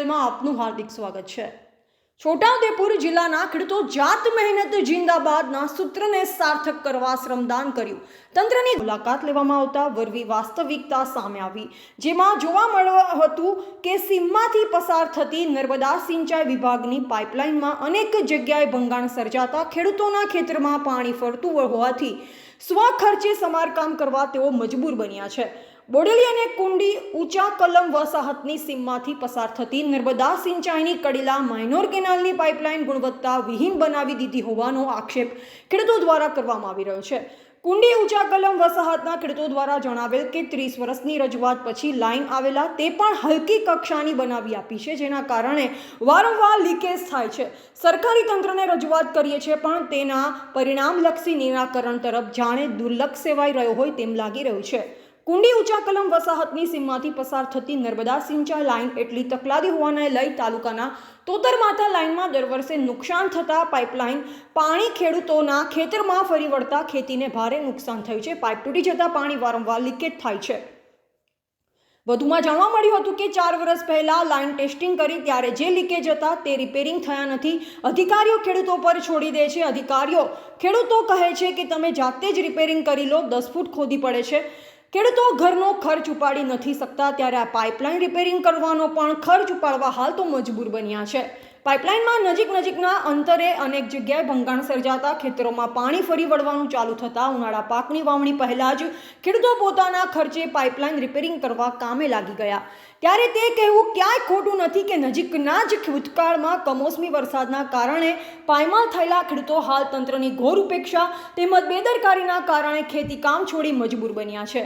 ચેનલમાં આપનું હાર્દિક સ્વાગત છે. છોટાઉદેપુર જિલ્લાના ખેડૂતો જાત મહેનત જિંદાબાદના સૂત્રને સાર્થક કરવા શ્રમદાન કર્યું. તંત્રની મુલાકાત લેવામાં આવતા વરવી વાસ્તવિકતા સામે આવી, જેમાં જોવા મળ્યું હતું કે સીમમાંથી પસાર થતી નર્મદા સિંચાઈ વિભાગની પાઇપલાઇનમાં અનેક જગ્યાએ ભંગાણ સર્જાતા ખેડૂતોના ખેતરમાં પાણી ફરતું હોવાથી સ્વખર્ચે સમારકામ કરવા તેઓ મજબૂર બન્યા છે. બોડેલી અને કુંડી ઊંચા કલમ વસાહતની સીમમાંથી પસાર થતી નર્મદા સિંચાઈની કડીલા માઇનોર કેનાલની પાઇપલાઇન ગુણવત્તા વિહીન બનાવી દીધી હોવાનો આક્ષેપ ખેડૂતો દ્વારા કરવામાં આવી રહ્યો છે. કુંડી ઊંચા કલમ વસાહતના ખેડૂતો દ્વારા જણાવેલ કે ત્રીસ વર્ષની રજૂઆત પછી લાઇન આવેલા તે પણ હલકી કક્ષાની બનાવી આપી છે, જેના કારણે વારંવાર લીકેજ થાય છે. સરકારી તંત્રને રજૂઆત કરીએ છીએ, પણ તેના પરિણામલક્ષી નિરાકરણ તરફ જાણે દુર્લક્ષ સેવાઈ રહ્યો હોય તેમ લાગી રહ્યું છે. કુંડી ઊંચા કલમ વસાહતની સીમમાંથી પસાર થતી નર્મદા સિંચાઈ લાઇન એટલી તકલાદી હોવાને લઈ તાલુકાના તોતરમાતા લાઇનમાં દર વર્ષે નુકસાન થતા પાઇપલાઇન પાણી ખેડૂતોના ખેતરમાં ફરી વળતા ખેતીને ભારે નુકસાન થયું છે. પાઇપ તૂટી જતાં પાણી વારંવાર લીકેજ થાય છે. વધુમાં જાણવા મળ્યું હતું કે ચાર વર્ષ પહેલા લાઇન ટેસ્ટિંગ કરી ત્યારે જે લીકેજ હતા તે રિપેરિંગ થયા નથી. અધિકારીઓ ખેડૂતો પર છોડી દે છે. અધિકારીઓ ખેડૂતો કહે છે કે તમે જાતે જ રિપેરિંગ કરી લો. દસ ફૂટ ખોદી પડે છે. ખેડૂતો ઘરનો ખર્ચ ઉપાડી નથી શકતા ત્યારે આ પાઇપલાઇન રિપેરિંગ કરવાનો પણ ખર્ચ ઉપાડવા હાલ તો મજબૂર બન્યા છે. પાઇપલાઇનમાં નજીક નજીકના અંતરે અનેક જગ્યાએ ભંગાણ સર્જાતા ખેતરોમાં પાણી ફરી વળવાનું ચાલુ થતાં ઉનાળા પાકની વાવણી પહેલાં જ ખેડૂતો પોતાના ખર્ચે પાઇપલાઇન રિપેરિંગ કરવા કામે લાગી ગયા. ત્યારે તે કહેવું ક્યાંય ખોટું નથી કે નજીકના જ ભૂતકાળમાં કમોસમી વરસાદના કારણે પાયમાલ થયેલા ખેડૂતો હાલ તંત્રની ઘોર ઉપેક્ષા તેમજ બેદરકારીના કારણે ખેતી કામ છોડી મજબૂર બન્યા છે.